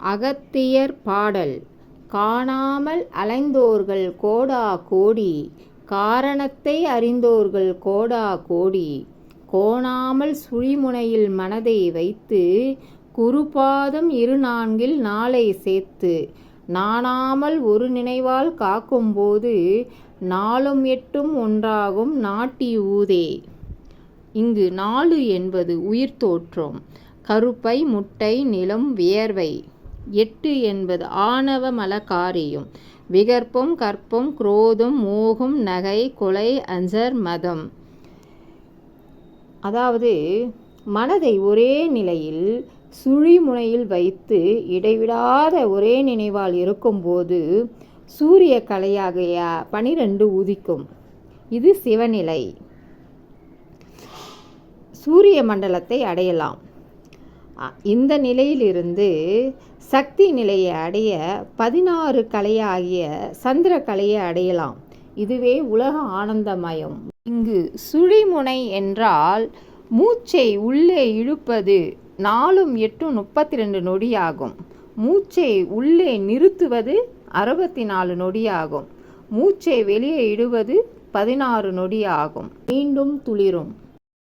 அகத்தியர் பாடல். காணாமல் அலைந்தோர்கள் கோடா கோடி காரணத்தை அறிந்தோர்கள் கோடா கோடி. கோணாமல் சுழிமுனையில் மனதை வைத்து குறுபாதம் இரு நான்கில் நாளை சேர்த்து. நாணாமல் ஒரு நினைவால் காக்கும்போது நாளும் எட்டும் ஒன்றாகும் நாட்டி ஊதே. இங்கு நாலு என்பது உயிர் தோற்றம் கருப்பை முட்டை நிலம் வியர்வை. எட்டு என்பது ஆணவ மலக்காரியம். விகற்பம் கற்பம் குரோதம் மோகம் நகை கொலை அஞ்சர் மதம். அதாவது மனதை ஒரே நிலையில் சுழிமுனையில் வைத்து இடைவிடாத ஒரே நினைவால் இருக்கும்போது சூரிய கலையாகிய பனிரெண்டு உதிக்கும். இது சிவநிலை. சூரிய மண்டலத்தை அடையலாம். இந்த நிலையிலிருந்து சக்தி நிலையை அடைய பதினாறு கலையாகிய சந்திர கலையை அடையலாம். இதுவே உலக ஆனந்தமயம். இங்கு சுழிமுனை என்றால் மூச்சை உள்ளே இழுப்பது நாலும் எட்டும் முப்பத்தி ரெண்டு நொடியாகும். மூச்சை உள்ளே நிறுத்துவது அறுபத்தி நாலு நொடியாகும். மூச்சை வெளியே இடுவது பதினாறு நொடியாகும். மீண்டும் துளிரும்.